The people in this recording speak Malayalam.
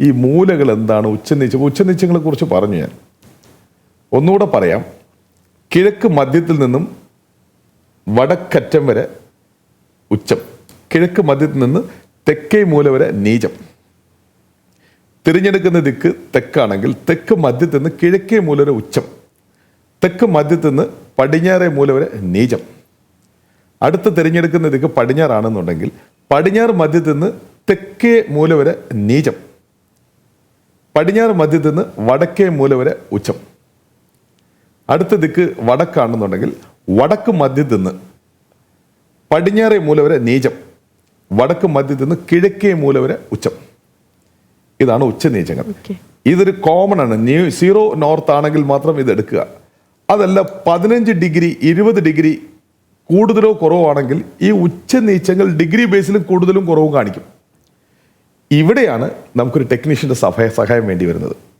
ഈ മൂലകൾ എന്താണ്? ഉച്ചനീച്ചം ഉച്ചനീച്ചങ്ങളെ കുറിച്ച് പറഞ്ഞു ഞാൻ. ഒന്നുകൂടെ പറയാം. കിഴക്ക് മധ്യത്തിൽ നിന്നും വടക്കറ്റം വരെ ഉച്ചം. കിഴക്ക് മധ്യത്തിൽ നിന്ന് തെക്കേ മൂല വരെ നീചം. തിരഞ്ഞെടുക്കുന്ന ദിക്ക് തെക്കാണെങ്കിൽ തെക്ക് മധ്യത്തിൽ നിന്ന് കിഴക്കേ മൂല വരെ ഉച്ചം. തെക്ക് മധ്യത്തിൽ നിന്ന് പടിഞ്ഞാറേ മൂല വരെ നീചം. അടുത്ത് തിരഞ്ഞെടുക്കുന്ന ദിക്ക് പടിഞ്ഞാറാണെന്നുണ്ടെങ്കിൽ പടിഞ്ഞാറ് മധ്യത്തിൽ നിന്ന് തെക്കേ മൂല വരെ നീചം. പടിഞ്ഞാറ് മധ്യത്തിൽ നിന്ന് വടക്കേ മൂല വരെ ഉച്ചം. അടുത്ത ദിക്ക് വടക്കാണെന്നുണ്ടെങ്കിൽ വടക്ക് മധ്യത്തിൽ നിന്ന് പടിഞ്ഞാറേ മൂല വരെ നീചം. വടക്ക് മധ്യത്തിൽ നിന്ന് കിഴക്കേ മൂല വരെ ഉച്ചം. ഇതാണ് ഉച്ചനീചങ്ങൾ നീചങ്ങൾ. ഇതൊരു കോമൺ ആണ്. ന്യൂ സീറോ നോർത്ത് ആണെങ്കിൽ മാത്രം ഇത് എടുക്കുക. അതല്ല പതിനഞ്ച് ഡിഗ്രി ഇരുപത് ഡിഗ്രി കൂടുതലോ കുറവാണെങ്കിൽ ഈ ഉച്ചനീച്ചങ്ങൾ ഡിഗ്രി ബേസിലും കൂടുതലും കുറവും കാണിക്കും. ഇവിടെയാണ് നമുക്കൊരു ടെക്നീഷ്യന്റെ സഹായ സഹായം വേണ്ടി വരുന്നത്.